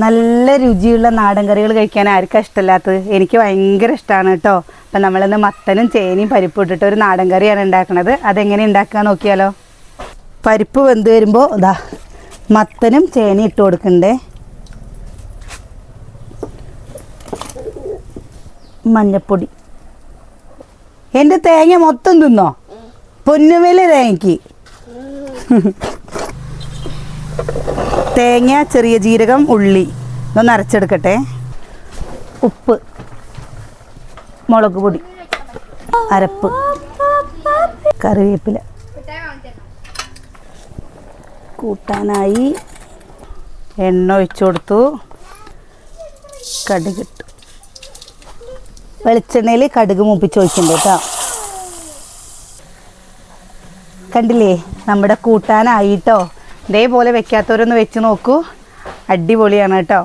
നല്ല രുചിയുള്ള നാടൻ കറികൾ കഴിക്കാൻ ആർക്കാ ഇഷ്ടമില്ലാത്തത്? എനിക്ക് ഭയങ്കര ഇഷ്ടമാണ് കേട്ടോ. അപ്പം നമ്മളിന്ന് മത്തനും ചേനയും പരിപ്പ് ഇട്ടിട്ട് ഒരു നാടൻ കറിയാണ് ഉണ്ടാക്കുന്നത് അതെങ്ങനെ ഉണ്ടാക്കുക നോക്കിയാലോ? പരിപ്പ് വെന്ത് വരുമ്പോൾ ഇതാ മത്തനും ചേനയും ഇട്ട് കൊടുക്കണ്ടേ. മഞ്ഞപ്പൊടി. എന്റെ തേങ്ങ മൊത്തം തിന്നോ? പൊന്നുമേലെ തേങ്ങയ്ക്ക് തേങ്ങ ചെറിയ ജീരകം ഉള്ളി. ഒന്ന് അരച്ചെടുക്കട്ടെ. ഉപ്പ്. മുളക് പൊടി. അരപ്പ്. കറിവേപ്പില. കൂട്ടാനായി എണ്ണ ഒഴിച്ചു കൊടുത്തു. കടുകിട്ടു വെളിച്ചെണ്ണയിൽ കടുക് മൂപ്പിച്ച് ഒഴിക്കണ്ട കേട്ടോ കണ്ടില്ലേ? നമ്മുടെ കൂട്ടാനായിട്ടോ? ഇതേപോലെ വെക്കാത്തവരൊന്ന് വെച്ച് നോക്കൂ. അടിപൊളിയാണ് കേട്ടോ.